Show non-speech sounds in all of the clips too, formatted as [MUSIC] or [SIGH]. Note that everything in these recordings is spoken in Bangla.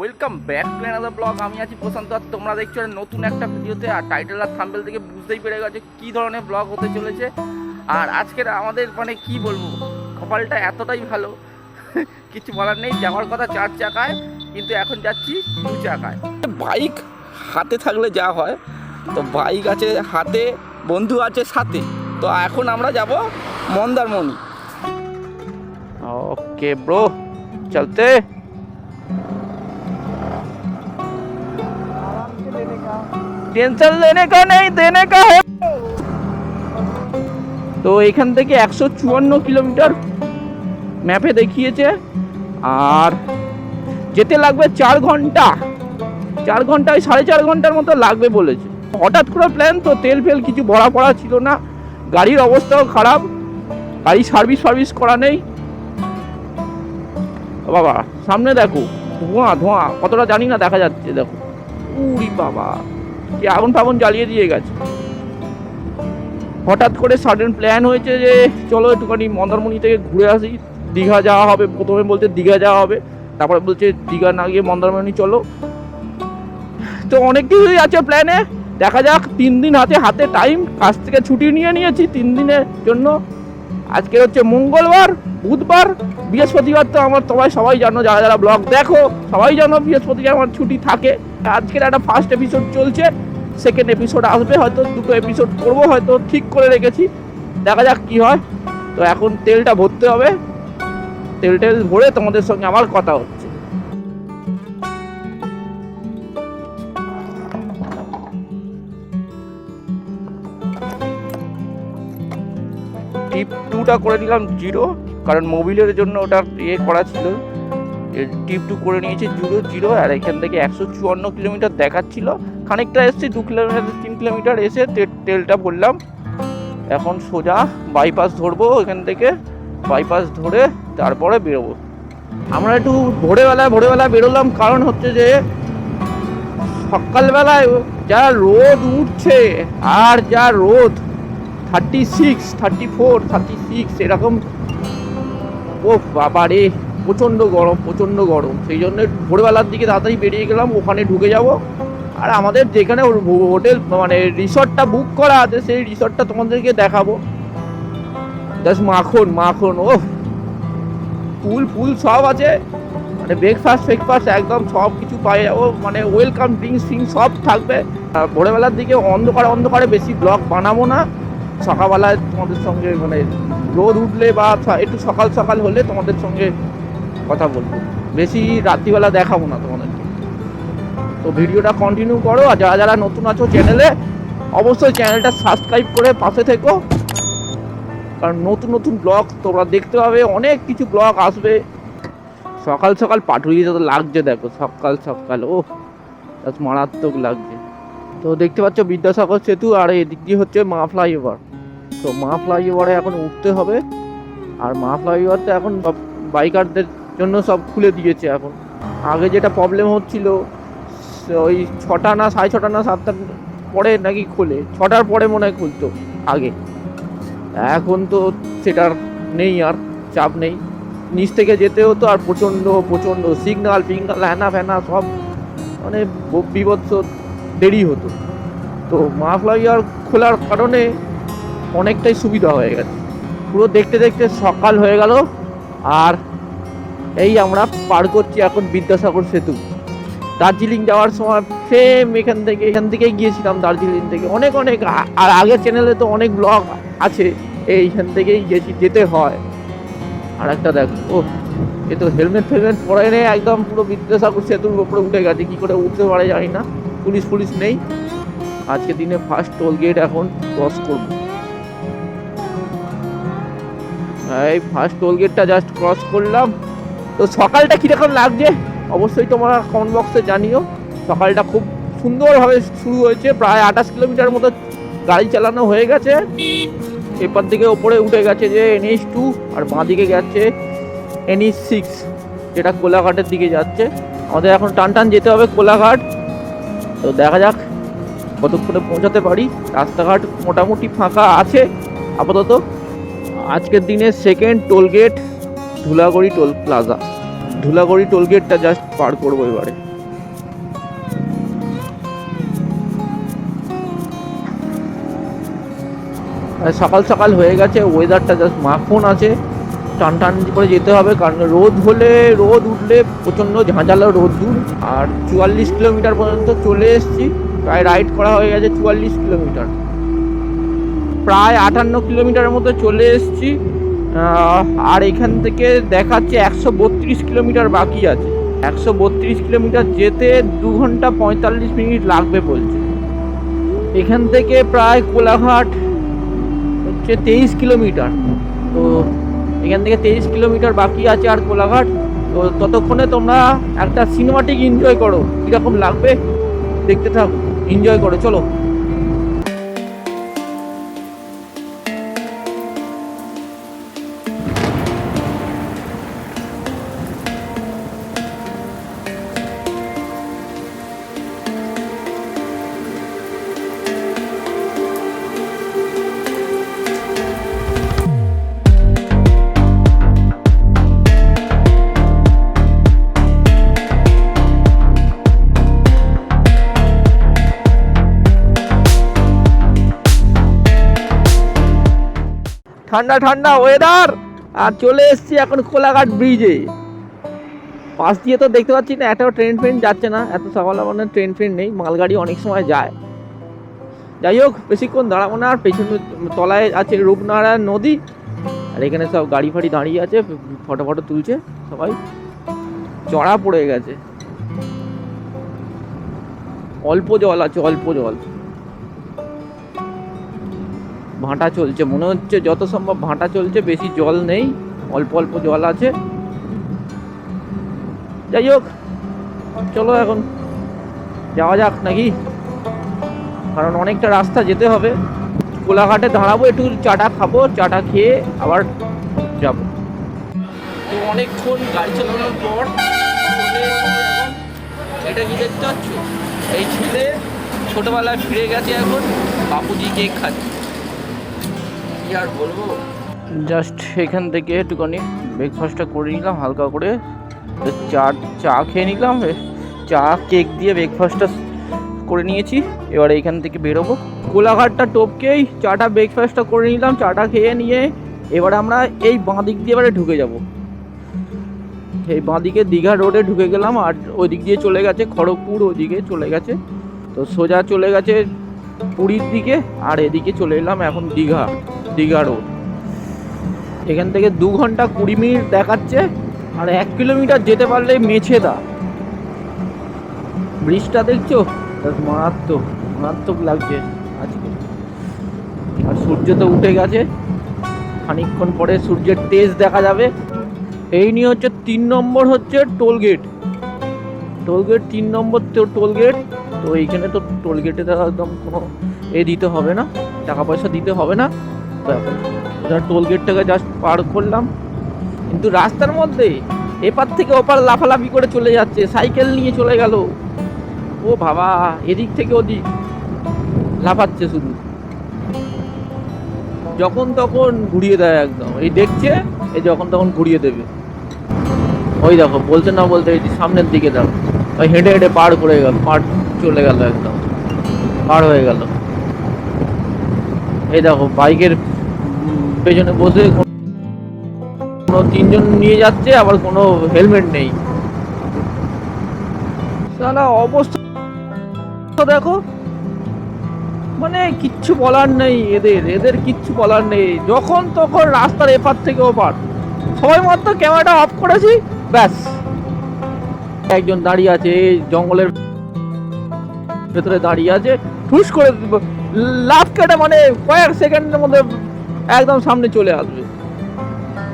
Welcome back to another vlog আমি আছি প্রশান্ত আর তোমরা দেখছ নতুন একটা ভিডিওতে আর টাইটেল আর থাম্বেল থেকে বুঝতেই পেরে গেছে কী ধরনের ব্লগ হতে চলেছে। আর আজকের আমাদের মানে কি বলব কপালটা এতটাই ভালো [LAUGHS] কিছু বলার নেই যাওয়ার কথা চার চাকায় কিন্তু এখন যাচ্ছি দু চাকায়। বাইক হাতে থাকলে যা হয় তো বাইক আছে হাতে বন্ধু আছে সাথে। তো এখন আমরা যাব মন্দারমণি। ওকে ব্রো চলতে। টেনশন লেনে কা নেই, দেনে কা হে। তো এখান থেকে একশো চুয়ান্ন কিলোমিটার ম্যাপে দেখিয়েছে। আর যেতে লাগবে চার ঘণ্টা। চার ঘন্টায় সাড়ে চার ঘণ্টার মতো লাগবে বলেছে। হঠাৎ করে প্ল্যান তো তেল ফেল কিছু ভরা পড়া ছিল না। গাড়ির অবস্থাও খারাপ। গাড়ি সার্ভিস সার্ভিস করা নেই। বাবা, সামনে দেখো, ধোঁয়া ধোঁয়া, কতটা জানি না দেখা যাচ্ছে, দেখো। উড়ি বাবা। কি আগুন ফাগুন জ্বালিয়ে দিয়ে গেছে। হঠাৎ করে সাডেন প্ল্যান হয়েছে যে, চলো একটুখানি মন্দারমণি থেকে ঘুরে আসি। দীঘা যাওয়া হবে, প্রথমে বলছে দীঘা যাওয়া হবে, তারপরে বলছে দীঘা না গিয়ে মন্দারমণি চলো। তো অনেক কিছুই আছে প্ল্যানে দেখা যাক, তিন দিন হাতে হাতে টাইম কাজ থেকে ছুটি নিয়ে নিয়েছি তিন দিনের জন্য। আজকে হচ্ছে মঙ্গলবার, বুধবার, বৃহস্পতিবার তো আমার সবাই সবাই জানো, যারা যারা ব্লগ দেখো, সবাই জানো বৃহস্পতিবার আমার ছুটি থাকে। আজকের একটা ফার্স্ট এপিসোড চলছে সেকেন্ড এপিসোড আসবে, হয়তো দুটো এপিসোড করব, হয়তো ঠিক করে রেখেছি। দেখা যাক কি হয়। তো এখন তেলটা ভরতে হবে। তেল টেল ভরে তোমাদের সঙ্গে আমার কথা হচ্ছে। টিপ টুটা করে নিলাম জিরো কারণ মোবিলের জন্য ওটা ইয়ে করা ছিল। টিপ টু করে নিয়েছে জিরো জিরো, আর এখান থেকে একশো চুয়ান্ন কিলোমিটার দেখাচ্ছিল। খানিকটা এসছি, দু কিলোমিটার, তিন কিলোমিটার এসে তেলটা ভরলাম। এখন সোজা বাইপাস ধরবো এখান থেকে বাইপাস ধরে তারপরে বেরোবো। আমরা একটু ভোরবেলায় ভোরবেলায় বেরোলাম, কারণ হচ্ছে যে সকালবেলায় যা রোদ উঠছে, আর যা রোদ thirty six thirty four thirty six এরকম। ও বাবা রে প্রচণ্ড গরম প্রচণ্ড গরম। সেই জন্য ভোরবেলার দিকে তাড়াতাড়ি বেরিয়ে গেলাম, ওখানে ঢুকে যাব। আর আমাদের যেখানে হোটেল মানে রিসর্টটা বুক করা আছে, সেই রিসর্টটা তোমাদেরকে দেখাবো। জাস্ট মাখন মাখন ও ফুল ফুল সব আছে। মানে ব্রেকফাস্ট ফ্রেকফাস্ট একদম সব কিছু পাই যাব মানে ওয়েলকাম ড্রিঙ্কস ফিঙ্কস সব থাকবে। আর ভোরবেলার দিকে অন্ধকারে অন্ধকারে বেশি ব্লগ বানাবো না। সকালবেলায় তোমাদের সঙ্গে মানে রোদ উঠলে বা একটু সকাল সকাল হলে তোমাদের সঙ্গে কথা বলব। বেশি রাত্রিবেলা দেখাবো না তোমাদেরকে। তো ভিডিওটা কন্টিনিউ করো, আর যারা যারা নতুন আছো চ্যানেলে অবশ্যই চ্যানেলটা সাবস্ক্রাইব করে পাশে থেকো। কারণ নতুন নতুন ব্লগ তোমরা দেখতে পাবে, অনেক কিছু ব্লগ আসবে। সকাল সকাল পাটুরিয়ে যত লাগছে, দেখো, সকাল সকাল ও মারাত্মক লাগছে। তো দেখতে পাচ্ছ বিদ্যাসাগর সেতু, আর এদিক দিয়ে হচ্ছে মা ফ্লাইওভার তো মা ফ্লাইওভারে এখন উঠতে হবে। আর মা ফ্লাইওভার তো এখন বাইকারদের জন্য সব খুলে দিয়েছে এখন। আগে যেটা প্রবলেম হচ্ছিল, ওই ছটা না, সাড়ে ছটা না, সাতটার পরে নাকি খোলে। ছটার পরে মনে হয় খুলতো, আগে। এখন তো সেটার নেই আর, চাপ নেই। নিচ থেকে যেতে হতো আর প্রচণ্ড প্রচণ্ড সিগনাল ফিগনাল হ্যানা ফ্যানা সব মানে বিভৎস দেরি হতো। তো মা ফ্লাইওভার খোলার কারণে অনেকটাই সুবিধা হয়ে গেছে। পুরো দেখতে দেখতে সকাল হয়ে গেল, আর এই আমরা পার করছি এখন বিদ্যাসাগর সেতু। দার্জিলিং যাওয়ার সময় সেম এখান থেকে, এখান থেকেই গিয়েছিলাম দার্জিলিং থেকে। অনেক অনেক, আর আগের চ্যানেলে তো অনেক ব্লগ আছে, এইখান থেকেই গেছি, যেতে হয়। আর একটা দেখ, ও, এ তো হেলমেট ফেলমেট পরে নেই, একদম পুরো বিদ্যাসাগর সেতুর উপরে উঠে গেছে, কী করে উঠতে পারে জানি না। পুলিশ পুলিশ নেই। আজকে দিনে ফার্স্ট টোল গেট এখন ক্রস করব। এই ফার্স্ট টোল গেটটা জাস্ট ক্রস করলাম। তো সকালটা কীরকম লাগছে? অবশ্যই তোমরা কমেন্ট বক্সে জানিও। সকালটা খুব সুন্দরভাবে শুরু হয়েছে। প্রায় আঠাশ কিলোমিটার মতো গাড়ি চালানো হয়ে গেছে। এরপর দিকে ওপরে উঠে গেছে যে এনএইচ টু আর বাঁ দিকে গেছে এনএইচ সিক্স যেটা কোলাঘাটের দিকে যাচ্ছে। আমাদের এখন টান টান যেতে হবে কোলাঘাট। তো দেখা যাক কতক্ষণে পৌঁছাতে পারি। রাস্তাঘাট মোটামুটি ফাঁকা আছে আপাতত। আজকের দিনে second toll gate Dhulagori toll plaza Dhulagori টোলগেটটা just পার করব এবারে। সকাল সকাল হয়ে গেছে ওয়েদারটা জাস্ট মাখন আছে। টান টান করে যেতে হবে, কারণ রোদ হলে রোদ উঠলে প্রচণ্ড ঝাঁঝালো রোদ্দুর। আর চুয়াল্লিশ কিলোমিটার পর্যন্ত চলে এসেছি, প্রায় রাইড করা হয়ে গেছে চুয়াল্লিশ কিলোমিটার। প্রায় আটান্ন কিলোমিটারের মতো চলে এসেছি। আর এখান থেকে দেখাচ্ছে একশো বত্রিশ কিলোমিটার বাকি আছে। একশো বত্রিশ কিলোমিটার যেতে দু ঘণ্টা পঁয়তাল্লিশ মিনিট লাগবে বলছে। এখান থেকে প্রায় কোলাঘাট হচ্ছে তেইশ কিলোমিটার। তো এখান থেকে তেইশ কিলোমিটার বাকি আছে আর কোলাঘাট। তো ততক্ষণে তোমরা একটা সিনেমাটিক এনজয় করো। কীরকম লাগবে? দেখতে থাকো। এনজয় করো। চলো। ঠান্ডা ঠান্ডা ওয়েদার আর চলে এসছি এখন কোলাঘাট ব্রিজে পাশ দিয়ে তো দেখতে পাচ্ছি না একটা ট্রেন ফ্রেন যাচ্ছে না, এত সকালে মানে ট্রেন ফ্রেন নেই, মালগাড়ি অনেক সময় যায়। যাই হোক, বেশিক্ষণ দাঁড়াবো না, আর পেছনে তলায় আছে রূপনারায়ণ নদী। আর এখানে সব গাড়ি ফাড়ি দাঁড়িয়ে আছে, ফটো ফটো তুলছে সবাই। চড়া পড়ে গেছে। অল্প জল আছে, অল্প জল। ভাঁটা চলছে। মনে হচ্ছে যত সম্ভব ভাঁটা চলছে, বেশি জল নেই, অল্প অল্প জল আছে। যাই হোক, চলো এখন। যাওয়া যাক নাকি? কারণ অনেকটা রাস্তা যেতে হবে। কোলাঘাটে দাঁড়াবো, একটু চাটা খাব, চাটা খেয়ে আবার যাব। তো অনেকক্ষণ গাড়ি চালানোর পর এটা কি দেখতে পাচ্ছ? এই ছেলে ছোটবেলায় ফিরে গেছে এখন। বাপুজি কেক খাচ্ছে। আর বলব? জাস্ট এখান থেকে একটুখানি ব্রেকফাস্টটা করে নিলাম, হালকা করে। চা চা খেয়ে নিলাম চা কেক দিয়ে ব্রেকফাস্টটা করে নিয়েছি। এবারে এখান থেকে বেরোবো। কোলাঘাটটা টপকেই চাটা ব্রেকফাস্টটা করে নিলাম, চাটা খেয়ে নিয়ে এবারে আমরা এই বাঁ দিক দিয়ে এবারে ঢুকে যাব। এই বাঁ দিকে দীঘা রোডে ঢুকে গেলাম, আর ওই দিক দিয়ে চলে গেছে খড়গপুর ওদিকে চলে গেছে। তো সোজা চলে গেছে পুরীর দিকে, আর এদিকে চলে এলাম এখন দীঘা। দীঘা রোড এখান থেকে দু ঘণ্টা কুড়ি মিনিট দেখাচ্ছে, আর এক কিলোমিটার যেতে পারলে মেছেদা। ব্রিজটা দেখছ? মারাত্মক মারাত্মক লাগছে আজকে। আর সূর্য তো উঠে গেছে। খানিকক্ষণ পরে সূর্যের তেজ দেখা যাবে। এই নিয়ে হচ্ছে তিন নম্বর হচ্ছে টোল গেট। টোল গেট, তিন নম্বর তো টোল গেট। তো এইখানে তো টোল গেটে তো একদম কোনো এ দিতে হবে না, টাকা পয়সা দিতে হবে না। এখন টোল গেটটাকে জাস্ট পার করলাম। কিন্তু রাস্তার মধ্যে এপার থেকে ওপার লাফালাফি করে চলে যাচ্ছে সাইকেল নিয়ে চলে গেল। ও বাবা, এদিক থেকে ওদিক। লাফাচ্ছে শুধু। যখন তখন ঘুরিয়ে দেয় একদম। এই দেখছে, এই যখন তখন ঘুরিয়ে দেবে। ওই দেখো বলতে না বলতে এই সামনের দিকে দেখো ওই হেঁটে হেঁটে পার করে গেল, পার চলে গেল একদম। পার হয়ে গেল। এই দেখো, বাইকের পেছনে বসে কোনো তিনজন নিয়ে যাচ্ছে, আবার কোনো হেলমেট নেই। সালা অবস্থা দেখো। মানে কিচ্ছু বলার নেই এদের এদের কিচ্ছু বলার নেই। যখন তখন রাস্তার এপার থেকে ওপার। সবাই মাত্র ক্যামেরাটা অফ করেছি, ব্যাস। একজন দাঁড়িয়ে আছে, এই জঙ্গলের ভেতরে দাঁড়িয়ে আছে, ঠুস করে লাভ কেটে মানে কয়েক সেকেন্ডের মধ্যে একদম সামনে চলে আসবে।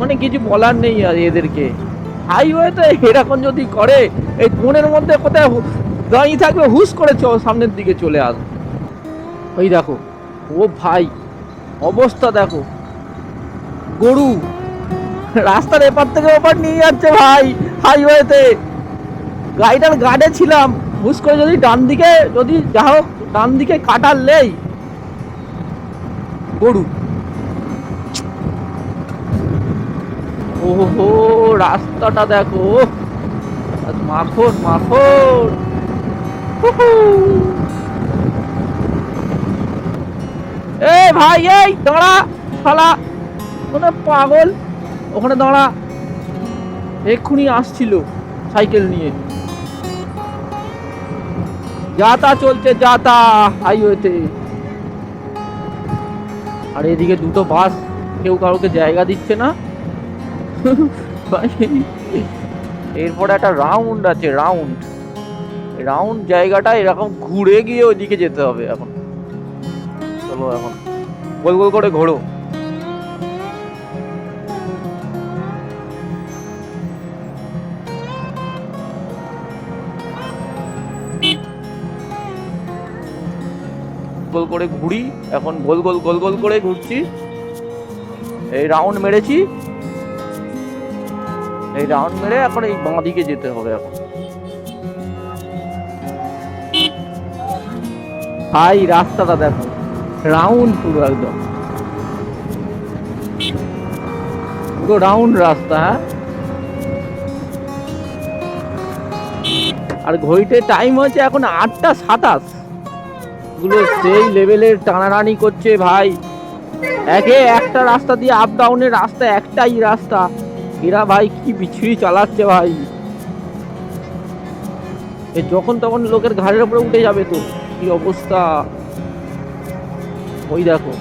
মানে কিছু বলার নেই আর এদেরকে। হাইওয়েতে এরকম যদি করে, এই ফোনের মধ্যে কোথায় দাঁড়িয়ে থাকবে হুস করে সামনের দিকে চলে আসবে ওই দেখো, ও ভাই, অবস্থা দেখো। গরু, রাস্তার এপার থেকে ওপার নিয়ে যাচ্ছে ভাই হাইওয়েতে গাড়িটার গার্ডে ছিলাম হুস করে যদি ডান দিকে যদি যা হোক ডান দিকে কাটার নেই। গরু। ওহো, রাস্তাটা দেখো। মাখন মাখন। এই ভাই, এই দাঁড়া, শালা। মানে পাগল। ওখানে দাঁড়া। এক্ষুনি আসছিল সাইকেল নিয়ে। যাতা চলছে যাতা হাইওয়েতে আর এদিকে দুটো বাস, কেউ কাউকে জায়গা দিচ্ছে না। এরপরে একটা রাউন্ড আছে রাউন্ড রাউন্ড জায়গাটা এরকম ঘুরে গিয়ে ওইদিকে যেতে হবে এখন। চলো এখন, গোল গোল করে ঘোরো। গোল করে ঘুরি, এখন গোল গোল গোল গোল করে ঘুরছি। এই রাউন্ড মেরেছি। এই রাউন্ড মেরে এখন এই বাঁ দিকে যেতে হবে এখন। ভাই রাস্তাটা দেখো। রাউন্ড পুরো একদম। পুরো রাউন্ড রাস্তা হ্যাঁ? আর ঘড়িতে টাইম হচ্ছে এখন আটটা সাতাশ। গুলো সেই লেভেলের টানাটানি করছে ভাই। একে একটা রাস্তা দিয়ে আপ ডাউনের রাস্তা, একটাই রাস্তা। এরা ভাই কি বিচ্ছিরি চালাচ্ছে ভাই। এ যখন তখন লোকের ঘাড়ের উপরে উঠে যাবে তো, কি অবস্থা? ওই দেখো।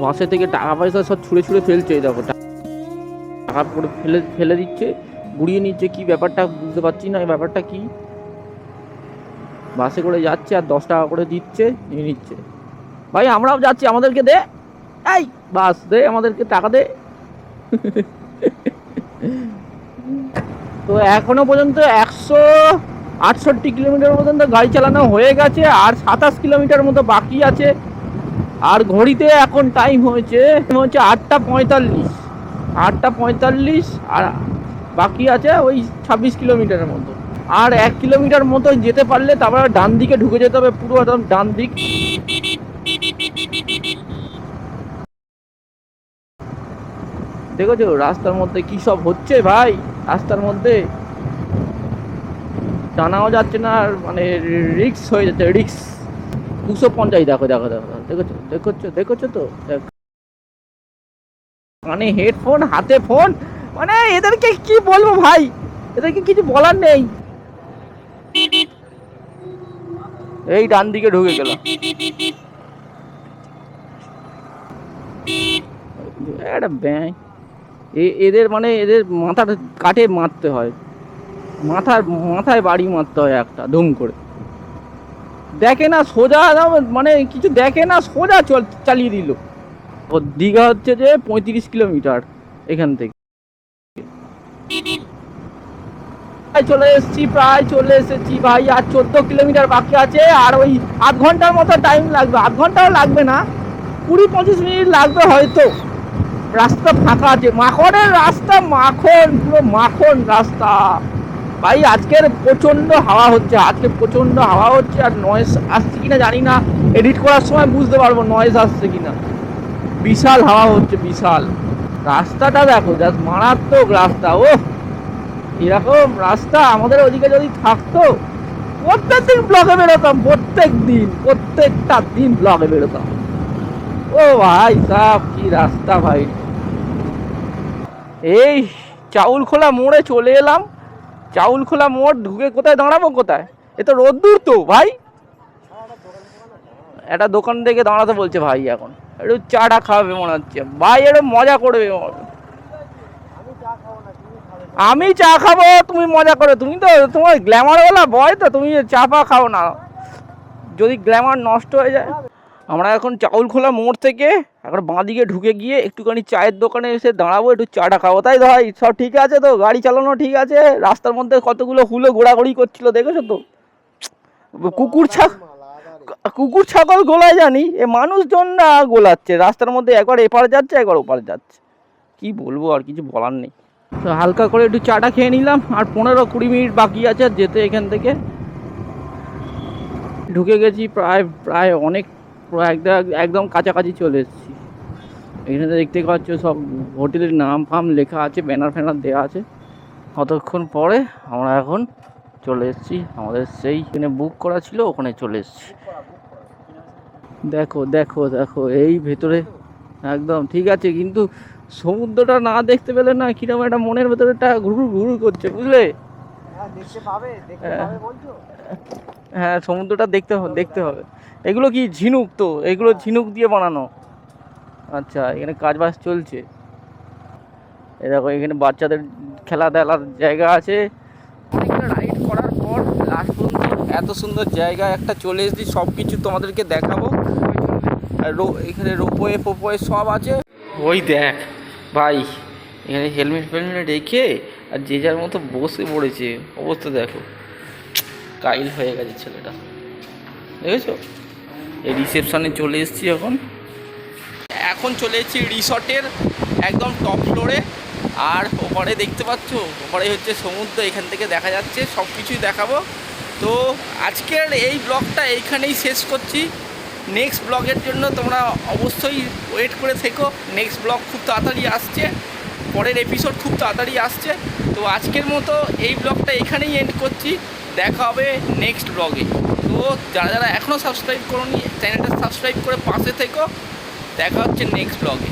বাসে থেকে টাকা পয়সা সব ছুঁড়ে ছুঁড়ে ফেলছে দেখো। টাকা করে ফেলে ফেলে দিচ্ছে, গুড়িয়ে নিচ্ছে, কি ব্যাপারটা বুঝতে পারছি না, এই ব্যাপারটা কি? বাসে করে যাচ্ছে আর দশ টাকা করে দিচ্ছে, নিয়ে নিচ্ছে। ভাই, আমরাও যাচ্ছি, আমাদেরকে দে। এই, বাস, দে, আমাদেরকে টাকা দে। তো এখনও পর্যন্ত একশো আটষট্টি কিলোমিটার পর্যন্ত গাড়ি চালানো হয়ে গেছে, আর সাতাশ কিলোমিটার মতো বাকি আছে। আর ঘড়িতে এখন টাইম হয়েছে হচ্ছে আটটা পঁয়তাল্লিশ। আটটা পঁয়তাল্লিশ, আর বাকি আছে ওই ছাব্বিশ কিলোমিটারের মতো। আর এক কিলোমিটার মতো যেতে পারলে তারপর ডান দিকে ঢুকে যেতে হবে, পুরো একদম ডান দিক। দেখেছ রাস্তার মধ্যে কি সব হচ্ছে ভাই? রাস্তার মধ্যে টানাও যাচ্ছে না আর মানে রিক্স হয়ে যাচ্ছে, রিক্স। দুশো পঞ্চাশ, দেখো দেখো দেখো দেখেছ দেখেছ দেখেছ তো। মানে হেডফোন হাতে ফোন মানে এদেরকে কি বলব ভাই? এদেরকে কিছু বলার নেই। এই ডান দিকে ঢুকে গেল। একটা এদের মানে এদের মাথার কাটে মারতে হয়। মাথার, মাথায় বাড়ি মারতে হয় একটা, ধুম করে। দেখে না, সোজা মানে কিছু দেখে না, সোজা চল, চালিয়ে দিল। দীঘা হচ্ছে যে পঁয়ত্রিশ কিলোমিটার এখান থেকে। চলে এসেছি, প্রায় চলে এসেছি ভাই। আর চোদ্দ কিলোমিটার বাকি আছে, আর ওই আধ ঘণ্টার মতো টাইম লাগবে। আধ ঘন্টাও লাগবে না, কুড়ি পঁচিশ মিনিট লাগবে হয়তো। রাস্তা ফাঁকা আছে। মাখনের রাস্তা, মাখন, পুরো মাখন রাস্তা। ভাই, আজকের প্রচণ্ড হাওয়া হচ্ছে। আজকে প্রচণ্ড হাওয়া হচ্ছে আর নয়েজ আসছে কিনা জানি না। এডিট করার সময় বুঝতে পারব নয়েজ আসছে কিনা। বিশাল হাওয়া হচ্ছে, বিশাল। রাস্তাটা দেখো জাস্ট মারাত্মক রাস্তা। ও এরকম রাস্তা আমাদের ওদিকে যদি থাকতো প্রত্যেক দিন ব্লগে বেরোতাম প্রত্যেক দিন প্রত্যেকটা দিন ব্লগে বেরোতাম। ও ভাই সাহ কি রাস্তা ভাই। এই চাউল খোলা মোড়ে চলে এলাম। চাউল খোলা মোড় ঢুকে কোথায় দাঁড়াবো কোথায়? এ তো রোদ্দুর তো ভাই। একটা দোকান থেকে দাঁড়াতে বলছে ভাই এখন। একটু চাটা খাওয়াবে মনে হচ্ছে। ভাই একটু মজা করবে। আমি চা খাব, তুমি মজা করো। তুমি তো, তোমার গ্ল্যামারওয়ালা বয় তো, তুমি চা ফা খাও না। যদি গ্ল্যামার নষ্ট হয়ে যায়। আমরা এখন চাউল খোলা মোড় থেকে, এখন বাঁদিকে ঢুকে গিয়ে একটুখানি চায়ের দোকানে এসে দাঁড়াবো, একটু চাটা খাব। তাই ভাই, সব ঠিক আছে তো? গাড়ি চালানো ঠিক আছে? রাস্তার মধ্যে কতগুলো হুলো ঘোরাঘুরি করছিল, দেখেছ তো? কুকুর ছা, কুকুর ছাগল গোলায় জানি, এ মানুষজন না গোলাচ্ছে। রাস্তার মধ্যে একবার এপার যাচ্ছে, একবার ওপার যাচ্ছে। কি বলব আর কিছু বলার নেই। তো হালকা করে একটু চাটা খেয়ে নিলাম, আর পনেরো কুড়ি মিনিট বাকি আছে যেতে এখান থেকে। ঢুকে গেছি প্রায় প্রায় অনেক একদম একদম কাছাকাছি চলে এসেছি। এখানে দেখতে পাচ্ছ সব হোটেলের নাম ফাম লেখা আছে, ব্যানার ফ্যানার দেওয়া আছে। কতক্ষণ পরে আমরা এখন চলে এসেছি, আমাদের সেই এখানে বুক করা ছিল, ওখানে চলে এসেছি। দেখো দেখো দেখো, এই ভেতরে, একদম ঠিক আছে, কিন্তু সমুদ্রটা না দেখতে পেলে না কীরকম একটা মনের ভেতরে একটা ঘুরু ঘুরু করছে বুঝলে? হ্যাঁ হ্যাঁ। হ্যাঁ সমুদ্রটা দেখতে হবে দেখতে হবে। এগুলো কি ঝিনুক তো? এগুলো ঝিনুক দিয়ে বানানো। আচ্ছা এখানে কাজ বাজ চলছে। এ দেখো এখানে বাচ্চাদের খেলা দেলার জায়গা আছে। অনেকটা রাইড করার পর লাস্ট পর্যন্ত এত সুন্দর জায়গা একটা চলে এসেছি সব কিছু তোমাদেরকে দেখাবো। এখানে রোপোয়ে পোপোয়ে সব আছে। ওই দেখ ভাই, এখানে হেলমেট ফেলমেট রেখে আর যে যার মতো বসে পড়েছে, অবস্থা দেখো। কাইল হয়ে গেছে ছেলেটা। দেখেছ? এই রিসেপশনে চলে এসেছি এখন। এখন চলে এসেছি রিসর্টের একদম টপ ফ্লোরে আর ওপারে দেখতে পাচ্ছ? ওপারে হচ্ছে সমুদ্র, এখান থেকে দেখা যাচ্ছে সব কিছুই দেখাবো। তো আজকের এই ব্লগটা এইখানেই শেষ করছি। নেক্সট ব্লগের জন্য তোমরা অবশ্যই ওয়েট করে থেকো। নেক্সট ব্লগ খুব তাড়াতাড়ি আসছে। পরের এপিসোড খুব তাড়াতাড়ি আসছে। তো আজকের মতো এই ব্লগটা এখানেই এন্ড করছি। দেখা হবে নেক্সট ব্লগে। তো যারা যারা এখনও সাবস্ক্রাইব করোনি চ্যানেলটা সাবস্ক্রাইব করে পাশে থেকো। দেখা হচ্ছে নেক্সট ব্লগে।